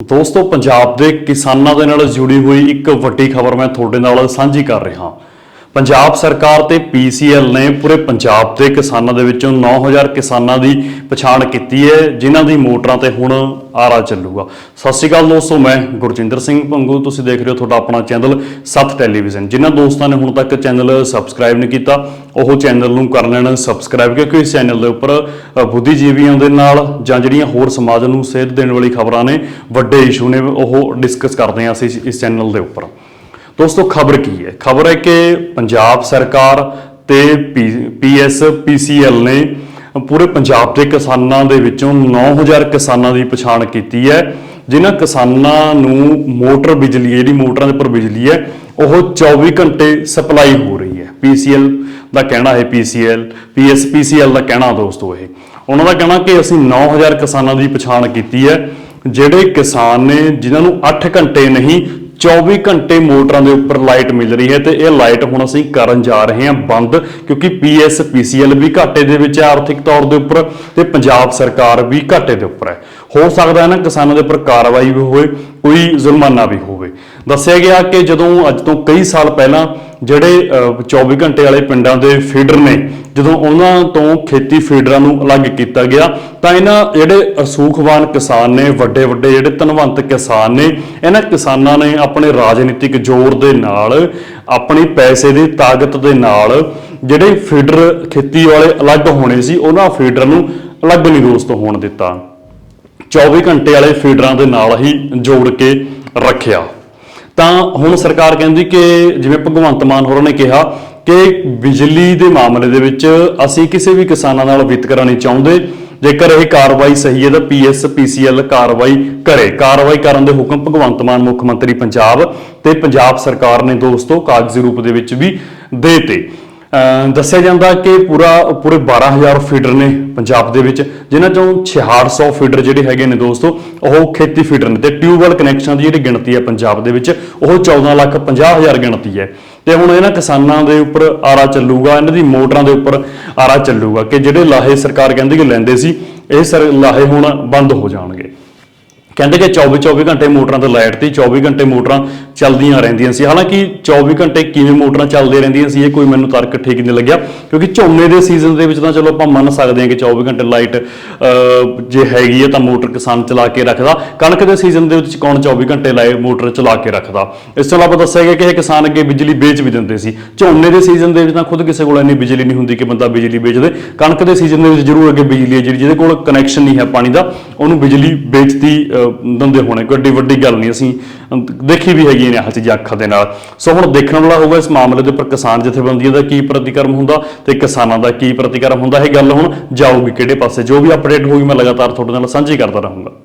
ਦੋਸਤੋ, ਪੰਜਾਬ ਦੇ ਕਿਸਾਨਾਂ ਦੇ ਨਾਲ ਜੁੜੀ ਹੋਈ ਇੱਕ ਵੱਡੀ ਖਬਰ ਮੈਂ ਤੁਹਾਡੇ ਨਾਲ ਸਾਂਝੀ ਕਰ ਰਿਹਾ ਪੰਜਾਬ ਸਰਕਾਰ ਤੇ ਪੀਸੀਐਲ ਨੇ ਪੂਰੇ ਪੰਜਾਬ ਦੇ ਕਿਸਾਨਾਂ ਦੇ ਵਿੱਚੋਂ 9000 ਕਿਸਾਨਾਂ ਦੀ ਪਛਾਣ ਕੀਤੀ ਹੈ, ਜਿਨ੍ਹਾਂ ਦੀ ਮੋਟਰਾਂ ਤੇ ਹੁਣ ਆਰਾ ਚੱਲੂਗਾ। ਸਤਿ ਸ਼੍ਰੀ ਅਕਾਲ ਦੋਸਤੋ, ਮੈਂ ਗੁਰਜਿੰਦਰ ਸਿੰਘ ਭੰਗੂ। ਤੁਸੀਂ ਦੇਖ ਰਹੇ ਹੋ ਤੁਹਾਡਾ ਆਪਣਾ ਚੈਨਲ ਸੱਤ ਟੈਲੀਵਿਜ਼ਨ, ਜਿਨ੍ਹਾਂ ਦੋਸਤਾਂ ਨੇ ਹੁਣ ਤੱਕ ਚੈਨਲ ਸਬਸਕ੍ਰਾਈਬ ਨਹੀਂ ਕੀਤਾ, ਉਹ ਚੈਨਲ ਨੂੰ ਕਰ ਲੈਣ ਸਬਸਕ੍ਰਾਈਬ, ਕਿਉਂਕਿ ਇਸ ਚੈਨਲ ਦੇ ਉੱਪਰ ਬੁੱਧੀਜੀਵੀਆਂ ਦੇ ਨਾਲ ਜਾਂ ਜਿਹੜੀਆਂ ਹੋਰ ਸਮਾਜ ਨੂੰ ਸੇਧ ਦੇਣ ਵਾਲੀ ਖਬਰਾਂ ਨੇ, ਵੱਡੇ ਇਸ਼ੂ ਨੇ, ਉਹ ਡਿਸਕਸ ਕਰਦੇ ਹਾਂ ਅਸੀਂ ਇਸ ਚੈਨਲ ਦੇ ਉੱਪਰ। ਦੋਸਤੋ, ਖਬਰ ਕੀ ਹੈ? ਖਬਰ ਹੈ ਕਿ ਪੰਜਾਬ ਸਰਕਾਰ ਤੇ ਪੀਐਸ ਪੀਸੀਐਲ ਨੇ ਪੂਰੇ ਪੰਜਾਬ ਦੇ ਕਿਸਾਨਾਂ ਦੇ ਵਿੱਚੋਂ 9000 ਕਿਸਾਨਾਂ ਦੀ ਪਛਾਣ ਕੀਤੀ ਹੈ, ਜਿਨ੍ਹਾਂ ਕਿਸਾਨਾਂ ਨੂੰ ਮੋਟਰ ਬਿਜਲੀ, ਜਿਹੜੀ ਮੋਟਰਾਂ ਦੇ ਉੱਪਰ ਬਿਜਲੀ ਹੈ, ਉਹ 24 ਘੰਟੇ ਸਪਲਾਈ ਹੋ ਰਹੀ ਹੈ। ਪੀਸੀਐਲ ਦਾ ਕਹਿਣਾ ਹੈ ਪੀਸੀਐਲ ਪੀਐਸਪੀਸੀਐਲ ਦਾ ਕਹਿਣਾ ਦੋਸਤੋ ਇਹ। ਉਹਨਾਂ ਦਾ ਕਹਿਣਾ ਕਿ ਅਸੀਂ 9000 ਕਿਸਾਨਾਂ ਦੀ ਪਛਾਣ ਕੀਤੀ ਹੈ, ਜਿਹੜੇ ਕਿਸਾਨ ਨੇ, ਜਿਨ੍ਹਾਂ ਨੂੰ 8 ਘੰਟੇ ਨਹੀਂ 24 ਘੰਟੇ ਮੋਟਰਾਂ ਦੇ ਉੱਪਰ ਲਾਈਟ ਮਿਲ ਰਹੀ ਹੈ ਤੇ ਇਹ ਲਾਈਟ ਹੁਣ ਅਸੀਂ ਕਰਨ ਜਾ ਰਹੇ ਹਾਂ ਬੰਦ, ਕਿਉਂਕਿ ਪੀਐਸਪੀਸੀਐਲ ਵੀ ਘਾਟੇ ਦੇ ਵਿੱਚ ਹੈ, ਆਰਥਿਕ ਤੌਰ ਦੇ ਉੱਪਰ ਤੇ ਪੰਜਾਬ ਸਰਕਾਰ ਵੀ ਘਾਟੇ ਦੇ ਉੱਪਰ ਹੈ। ਹੋ ਸਕਦਾ ਹੈ ਨਾ ਕਿਸਾਨਾਂ ਦੇ ਉੱਪਰ ਕਾਰਵਾਈ ਵੀ ਹੋਵੇ ਕੋਈ ਜ਼ੁਲਮਾਨਾ ਵੀ ਹੋਵੇ। ਦੱਸਿਆ ਗਿਆ ਕਿ ਜਦੋਂ ਅੱਜ ਤੋਂ ਕਈ ਸਾਲ ਪਹਿਲਾਂ ਜਿਹੜੇ ਅਹ, 24 ਘੰਟੇ ਵਾਲੇ ਪਿੰਡਾਂ ਦੇ ਫੀਡਰ ਨੇ ਜਦੋਂ ਉਹਨਾਂ ਤੋਂ ਖੇਤੀ ਫੀਡਰਾਂ ਨੂੰ ਅਲੱਗ ਕੀਤਾ ਗਿਆ ਤਾਂ ਇਹਨਾਂ ਜਿਹੜੇ ਅਸੂਖਵਾਨ ਕਿਸਾਨ ਨੇ ਵੱਡੇ ਵੱਡੇ ਜਿਹੜੇ ਧਨਵੰਤ ਕਿਸਾਨ ਨੇ ਇਹਨਾਂ ਕਿਸਾਨਾਂ ਨੇ ਆਪਣੇ ਰਾਜਨੀਤਿਕ ਜ਼ੋਰ ਦੇ ਨਾਲ ਆਪਣੀ ਪੈਸੇ ਦੀ ਤਾਕਤ ਦੇ ਨਾਲ ਜਿਹੜੇ ਫੀਡਰ ਖੇਤੀ ਵਾਲੇ ਅਲੱਗ ਹੋਣੇ ਸੀ ਉਹਨਾਂ ਫੀਡਰ ਨੂੰ ਅਲੱਗ ਨਹੀਂ ਦੋਸਤ ਹੋਣ ਦਿੱਤਾ। 24 ਘੰਟੇ ਵਾਲੇ ਫੀਡਰਾਂ ਦੇ ਨਾਲ ਹੀ ਜੋੜ ਕੇ ਰੱਖਿਆ। ਤਾਂ ਹੁਣ ਸਰਕਾਰ ਕਹਿੰਦੀ ਕਿ ਜਿਵੇਂ ਭਗਵੰਤ ਮਾਨ ਹੋਰਾਂ ਨੇ ਕਿਹਾ ਕਿ ਬਿਜਲੀ ਦੇ ਮਾਮਲੇ ਦੇ ਵਿੱਚ ਅਸੀਂ ਕਿਸੇ ਵੀ ਕਿਸਾਨਾਂ ਨਾਲ ਵਿਤਕਰਾ ਨਹੀਂ ਚਾਹੁੰਦੇ, ਜੇਕਰ ਇਹ ਕਾਰਵਾਈ ਸਹੀ ਹੈ ਤਾਂ ਪੀਐਸਪੀਸੀਐਲ ਕਾਰਵਾਈ ਕਰੇ। ਕਾਰਵਾਈ ਕਰਨ ਦੇ ਹੁਕਮ ਭਗਵੰਤ ਮਾਨ, ਮੁੱਖ ਮੰਤਰੀ ਪੰਜਾਬ ਤੇ ਪੰਜਾਬ ਸਰਕਾਰ ਨੇ ਦੋਸਤੋ ਕਾਗਜ਼ੀ ਰੂਪ ਦੇ ਵਿੱਚ ਵੀ ਦੇਤੇ। ਅਮ ਦੱਸਿਆ ਜਾਂਦਾ ਕਿ ਪੂਰਾ, ਪੂਰੇ 12000 ਫੀਡਰ ਨੇ ਪੰਜਾਬ ਦੇ ਵਿੱਚ, ਜਿਨ੍ਹਾਂ ਚੋਂ 6600 ਫੀਡਰ ਜਿਹੜੇ ਹੈਗੇ ਨੇ ਦੋਸਤੋ, ਉਹ ਖੇਤੀ ਫੀਡਰ ਨੇ ਤੇ ਟਿਊਬਵੈਲ ਕਨੈਕਸ਼ਨ ਦੀ ਜਿਹੜੀ ਗਿਣਤੀ ਹੈ ਪੰਜਾਬ ਦੇ ਵਿੱਚ, ਉਹ 14 ਲੱਖ 50000 ਗਿਣਤੀ ਹੈ। ਤੇ ਹੁਣ ਇਹਨਾਂ ਕਿਸਾਨਾਂ ਦੇ ਉੱਪਰ ਆਰਾ ਚੱਲੂਗਾ, ਇਹਨਾਂ ਦੀ ਮੋਟਰਾਂ ਦੇ ਉੱਪਰ ਆਰਾ ਚੱਲੂਗਾ ਕਿ ਜਿਹੜੇ ਲਾਹੇ ਸਰਕਾਰ ਕਹਿੰਦੀ ਕਿ ਲੈਂਦੇ ਸੀ, ਇਹ ਸਰ ਲਾਹੇ ਹੁਣ ਬੰਦ ਹੋ ਜਾਣਗੇ। ਕਹਿੰਦੇ ਕਿ 24 24 ਘੰਟੇ ਮੋਟਰਾਂ ਤੇ ਲਾਈਟ ਤੇ 24 ਘੰਟੇ ਮੋਟਰਾਂ ਚੱਲਦੀਆਂ ਰਹਿੰਦੀਆਂ ਸੀ। ਹਾਲਾਂਕਿ 24 ਘੰਟੇ ਕਿਵੇਂ ਮੋਟਰਾਂ ਚੱਲਦੀਆਂ ਰਹਿੰਦੀਆਂ ਸੀ ਇਹ ਕੋਈ ਮੈਨੂੰ ਤਰਕ ਠੀਕ ਨਹੀਂ ਲੱਗਿਆ ਕਿਉਂਕਿ ਝੋਨੇ ਦੇ ਸੀਜ਼ਨ ਦੇ ਵਿੱਚ ਤਾਂ ਚਲੋ ਆਪਾਂ ਮੰਨ ਸਕਦੇ ਹਾਂ ਕਿ 24 ਘੰਟੇ ਲਾਈਟ ਜੇ ਹੈਗੀ ਹੈ ਤਾਂ ਮੋਟਰ ਕਿਸਾਨ ਚਲਾ ਕੇ ਰੱਖਦਾ। ਕਣਕ ਦੇ ਸੀਜ਼ਨ ਦੇ ਵਿੱਚ ਕੌਣ 24 ਘੰਟੇ ਲਾਏ ਮੋਟਰ ਚਲਾ ਕੇ ਰੱਖਦਾ? ਇਸ ਤੋਂ ਇਲਾਵਾ ਦੱਸਿਆ ਗਿਆ ਕਿ ਇਹ ਕਿਸਾਨ ਅੱਗੇ ਬਿਜਲੀ ਵੇਚ ਵੀ ਦਿੰਦੇ ਸੀ। ਝੋਨੇ ਦੇ ਸੀਜ਼ਨ ਦੇ ਵਿੱਚ ਤਾਂ ਖੁਦ ਕਿਸੇ ਕੋਲ ਇੰਨੀ ਬਿਜਲੀ ਨਹੀਂ ਹੁੰਦੀ ਕਿ ਬੰਦਾ ਬਿਜਲੀ ਵੇਚ ਦੇ ਕਣਕ ਦੇ ਸੀਜ਼ਨ ਦੇ ਵਿੱਚ ਜ਼ਰੂਰ ਅੱਗੇ ਬਿਜਲੀ ਹੈ ਜਿਹੜੀ ਜਿਹਦੇ ਕੋਲ ਕਨੈਕਸ਼ਨ ਨਹੀਂ ਹੈ ਪਾਣੀ ਦਾ ਉਹਨੂੰ ਬਿਜਲੀ ਵੇਚਦੀ ਅਹ, ਦਿੰਦੇ ਹੋਣੇ। ਕੋਈ ਏਡੀ ਵੱਡੀ ਗੱਲ ਨਹੀਂ। ਅਸੀਂ ਦੇਖੀ ਵੀ ਹੈਗੀ ਨੇ ਆਹ ਚੀਜ਼ਾਂ ਅੱਖਾਂ ਦੇ ਨਾਲ। ਸੋ ਹੁਣ ਦੇਖਣ ਵਾਲਾ ਹੋਊਗਾ ਇਸ ਮਾਮਲੇ ਦੇ ਉੱਪਰ ਕਿਸਾਨ ਜਥੇਬੰਦੀਆਂ ਦਾ ਕੀ ਪ੍ਰਤੀਕਰਮ ਹੁੰਦਾ ਤੇ ਕਿਸਾਨਾਂ ਦਾ ਕੀ ਪ੍ਰਤੀਕਰਮ ਹੁੰਦਾ, ਇਹ ਗੱਲ ਹੁਣ ਜਾਊਗੀ ਕਿਹੜੇ ਪਾਸੇ। ਜੋ ਵੀ ਅਪਡੇਟ ਹੋਊਗੀ, ਮੈਂ ਲਗਾਤਾਰ ਤੁਹਾਡੇ ਨਾਲ ਸਾਂਝੀ ਕਰਦਾ ਰਹੂੰਗਾ।